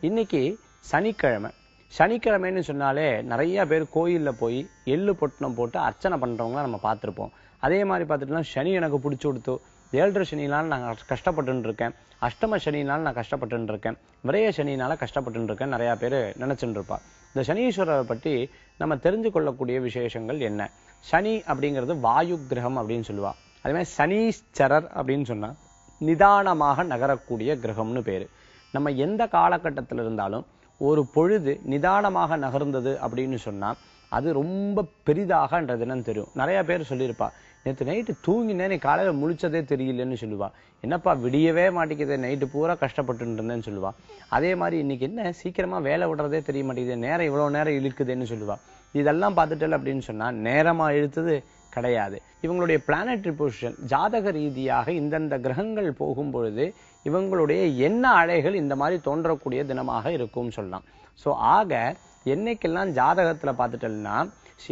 இன்னைக்கு சனிக்கிழமை. சனிக்கிழமைன்னு சொன்னாலே நிறைய பேர் கோயில்ல போய் எள்ளு பொட்டணம் போட்டு அர்ச்சனை பண்ணுறவங்கள நம்ம பார்த்துருப்போம். அதே மாதிரி பார்த்துட்டுனா சனி எனக்கு பிடிச்சி கொடுத்து ஏழரை சனினாலும் நான் கஷ்டப்பட்டுன்னு இருக்கேன் அஷ்டம சனினாலும் நான் கஷ்டப்பட்டுன்னு இருக்கேன் விரைய சனினால கஷ்டப்பட்டுன்னு இருக்கேன் நிறைய பேர் நினச்சிட்டு இருப்பா இந்த சனீஸ்வரரை பற்றி நம்ம தெரிஞ்சு கொள்ளக்கூடிய விசேஷங்கள் என்ன? சனி அப்படிங்கிறது வாயு கிரகம் அப்படின்னு சொல்லுவா. அதே மாதிரி சனீஸ்வரர் அப்படின்னு சொன்னா நிதானமாக நகரக்கூடிய கிரகம்னு பேரு. நம்ம எந்த காலகட்டத்தில் இருந்தாலும் ஒரு பொழுது நிதானமாக நகர்ந்தது அப்படின்னு சொன்னால் அது ரொம்ப பெரிதாகன்றது என்னன்னு தெரியும். நிறையா பேர் சொல்லியிருப்பா நேற்று நைட்டு தூங்கினேன் நீ காலையில் முழிச்சதே தெரியலன்னு சொல்லுவா. என்னப்பா விடியவே மாட்டேங்குது நைட்டு பூரா கஷ்டப்பட்டு இருந்தேன்னு சொல்லுவா. அதே மாதிரி இன்னைக்கு என்ன சீக்கிரமாக வேலை விடுறதே தெரிய மாட்டேங்குது நேரம் இவ்வளோ நேரம் இழுக்குதுன்னு சொல்லுவா. இதெல்லாம் பார்த்துட்டல அப்படின்னு சொன்னால் நேரமாக இழுத்தது கிடையாது. இவங்களுடைய பிளானட்ரி பொசிஷன் ஜாதக ரீதியாக இந்தந்த கிரகங்கள் போகும் பொழுது இவங்களுடைய என்ன அலைகள் இந்த மாதிரி தோன்றக்கூடிய தினமாக இருக்கும்னு சொல்லலாம். ஸோ ஆக என்னைக்கெல்லாம் ஜாதகத்தில் பார்த்துட்டோம்னா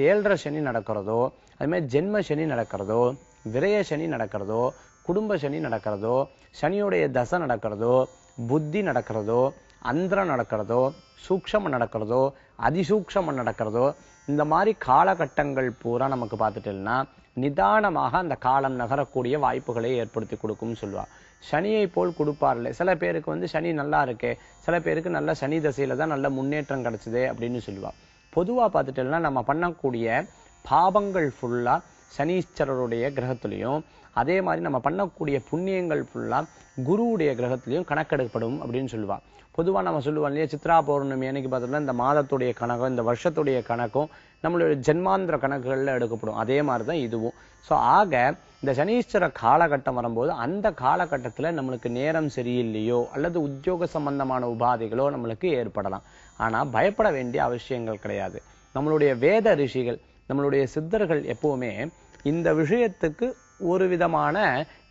ஏழரை சனி நடக்கிறதோ அதுமாதிரி ஜென்ம சனி நடக்கிறதோ விரய சனி நடக்கிறதோ குடும்ப சனி நடக்கிறதோ சனியுடைய தசை நடக்கிறதோ புத்தி நடக்கிறதோ அந்திரம் நடக்கிறதோ சூக்ஷமம் நடக்கிறதோ அதிசூக்ஷமம் நடக்கிறதோ இந்த மாதிரி காலகட்டங்கள் பூரா நமக்கு பார்த்துட்டோம்னா நிதானமாக அந்த காலம் நகரக்கூடிய வாய்ப்புகளை ஏற்படுத்தி கொடுக்கும்னு சொல்லுவாள் சனியை போல் கொடுப்பார்ல சில பேருக்கு வந்து சனி நல்லா இருக்கே சில பேருக்கு நல்ல சனி தசையில தான் நல்ல முன்னேற்றம் கிடச்சிது அப்படின்னு சொல்லுவாள் பொதுவாக பார்த்துட்டோம்னா நம்ம பண்ணக்கூடிய பாவங்கள் ஃபுல்லாக சனீஸ்வரருடைய கிரகத்துலேயும் அதே மாதிரி நம்ம பண்ணக்கூடிய புண்ணியங்கள் ஃபுல்லா குருவுடைய கிரகத்துலேயும் கணக்கெடுக்கப்படும் அப்படின்னு சொல்லுவாள் பொதுவா நம்ம சொல்லுவோம் இல்லையா சித்ரா பௌர்ணமி அன்னைக்கு பார்த்தோம்னா இந்த மாதத்துடைய கணக்கும் இந்த வருஷத்துடைய கணக்கும் நம்மளுடைய ஜென்மாந்திர கணக்குகள்ல எடுக்கப்படும். அதே மாதிரி தான் இதுவும். சோ ஆக இந்த சனீஸ்வர காலகட்டம் வரும்போது அந்த காலகட்டத்துல நம்மளுக்கு நேரம் சரியில்லையோ அல்லது உத்தியோக சம்பந்தமான உபாதைகளோ நம்மளுக்கு ஏற்படலாம். ஆனா பயப்பட வேண்டிய அவசியங்கள் கிடையாது. நம்மளுடைய வேத ரிஷிகள் நம்மளுடைய சித்தர்கள் எப்பவுமே இந்த விஷயத்துக்கு ஒரு விதமான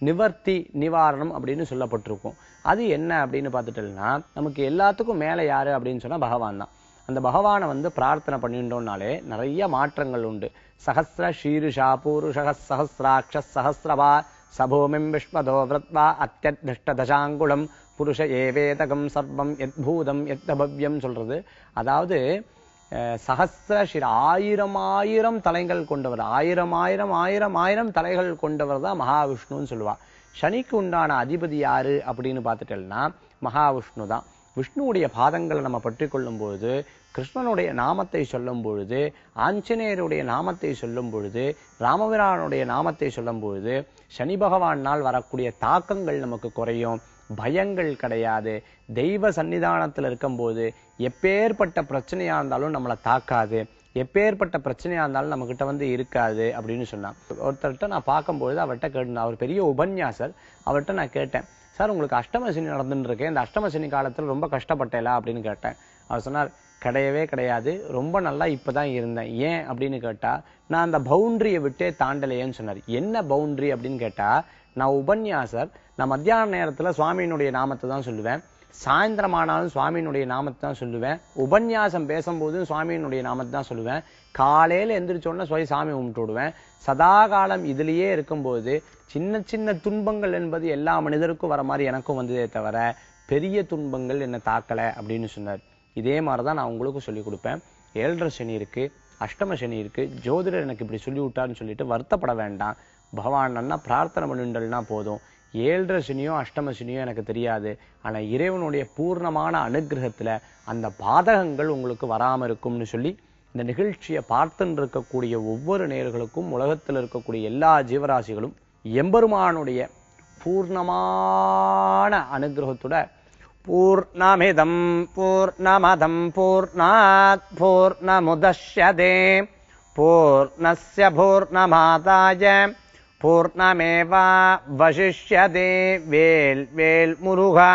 நிவர்த்தி நிவாரணம் அப்படின்னு சொல்லப்பட்டிருக்கும். அது என்ன அப்படின்னு பார்த்துட்டோம்னா நமக்கு எல்லாத்துக்கும் மேல யாரு அப்படின்னு சொன்னா பகவான் தான். அந்த பகவானை வந்து பிரார்த்தனை பண்ணிட்டோம்னாலே நிறைய மாற்றங்கள் உண்டு. சஹஸ்ர ஷீருஷா பூருஷக சஹசிராட்ச சஹசிரவா சபூமிம் விஷ்மதோ விரத்வா அத்தியதிஷ்ட தசாங்குளம் புருஷ ஏவேதகம் சர்வம் எத் பூதம் எத்தபவ்யம் சொல்றது. அதாவது அஹ், சஹஸ்ர ஆயிரம் ஆயிரம் தலைகள் கொண்டவர். ஆயிரம் ஆயிரம் ஆயிரம் ஆயிரம் தலைகள் கொண்டவர் தான் மகாவிஷ்ணுன்னு சொல்லுவா. சனிக்கு உண்டான அதிபதி யாரு அப்படின்னு பார்த்துட்டோம்னா மகாவிஷ்ணு தான். விஷ்ணுவுடைய பாதங்களை நம்ம பற்றி கொள்ளும் பொழுது கிருஷ்ணனுடைய நாமத்தை சொல்லும் பொழுது ஆஞ்சநேயருடைய நாமத்தை சொல்லும் பொழுது ராமபிரானுடைய நாமத்தை சொல்லும் பொழுது சனி பகவானால் வரக்கூடிய தாக்கங்கள் நமக்கு குறையும். பயங்கள் கிடையாது. தெய்வ சன்னிதானத்தில் இருக்கும்போது எப்பேற்பட்ட பிரச்சனையாக இருந்தாலும் நம்மளை தாக்காது. எப்பேற்பட்ட பிரச்சனையாக இருந்தாலும் நம்மக்கிட்ட வந்து இருக்காது அப்படின்னு சொன்னான். ஒருத்தர்கிட்ட நான் பார்க்கும்பொழுது அவர்கிட்ட கேட்டேன் அவர் பெரிய உபன்யாசர். அவர்கிட்ட நான் கேட்டேன் சார் உங்களுக்கு அஷ்டம சனி நடந்துட்டு இருக்கேன் இந்த அஷ்டம காலத்தில் ரொம்ப கஷ்டப்பட்டேலா? அப்படின்னு கேட்டேன். அவர் சொன்னார் கிடையவே கிடையாது. ரொம்ப நல்லா இப்போ தான் இருந்தேன். ஏன்? அப்படின்னு கேட்டால் நான் அந்த பவுண்டரியை விட்டே தாண்டலையேன்னு சொன்னார். என்ன பவுண்டரி? அப்படின்னு கேட்டால் நான் உபன்யாசர். நான் மத்தியான நேரத்தில் சுவாமியினுடைய நாமத்தை தான் சொல்லுவேன். சாயந்தரமானாலும் சுவாமியினுடைய நாமத்தை தான் சொல்லுவேன். உபன்யாசம் பேசும்போதும் சுவாமியினுடைய நாமத்தை தான் சொல்லுவேன். காலையில் எந்திரிச்சோடனே சுவை சாமி கும்பிட்டு விடுவேன். சதா காலம் இதுலயே இருக்கும்போது சின்ன சின்ன துன்பங்கள் என்பது எல்லா மனிதருக்கும் வர மாதிரி எனக்கும் வந்ததே தவிர பெரிய துன்பங்கள் என்னை தாக்கலை அப்படின்னு சொன்னார். இதே மாதிரி தான் நான் உங்களுக்கும் சொல்லிக் கொடுப்பேன். ஏழரை சனி இருக்குது அஷ்டம சனி இருக்குது ஜோதிடர் எனக்கு இப்படி சொல்லி விட்டார்னு சொல்லிட்டு வருத்தப்பட வேண்டாம். பகவான் நல்லா பிரார்த்தனை பண்ணிண்டல்னா போதும். ஏழரை சனியோ அஷ்டம சனியோ எனக்கு தெரியாது. ஆனால் இறைவனுடைய பூர்ணமான அனுகிரகத்தில் அந்த பாதகங்கள் உங்களுக்கு வராமல் இருக்கும்னு சொல்லி இந்த நிகழ்ச்சியை பார்த்துன்னு இருக்கக்கூடிய ஒவ்வொரு நேர்களுக்கும் உலகத்தில் இருக்கக்கூடிய எல்லா ஜீவராசிகளும் எம்பெருமானுடைய பூர்ணமான அனுகிரகத்தோட பூர்ணமிதம் பூர்ணமதம் பூர்ணாத் பூர்ணமுதே பூர்ணஸ்ய பூர்ணமாதாய பூர்ணமேவா வசிஷ்யதே. வேல் வேல் முருகா.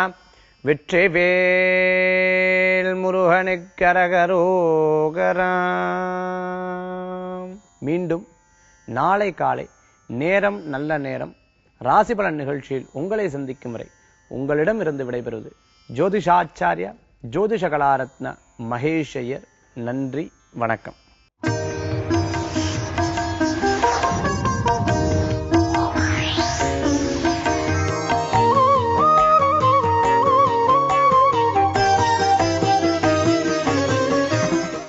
வெற்றி வேல் முருகனுக்கரகரோகரா மீண்டும் நாளை காலை நேரம் நல்ல நேரம் ராசிபலன் நிகழ்ச்சியில் உங்களை சந்திக்கும் வரை உங்களிடம் இருந்து விடைபெறுவது ஜோதிஷாச்சாரியா ஜோதிஷ கலாரத்ன மகேஷ் ஐயர் நன்றி வணக்கம்.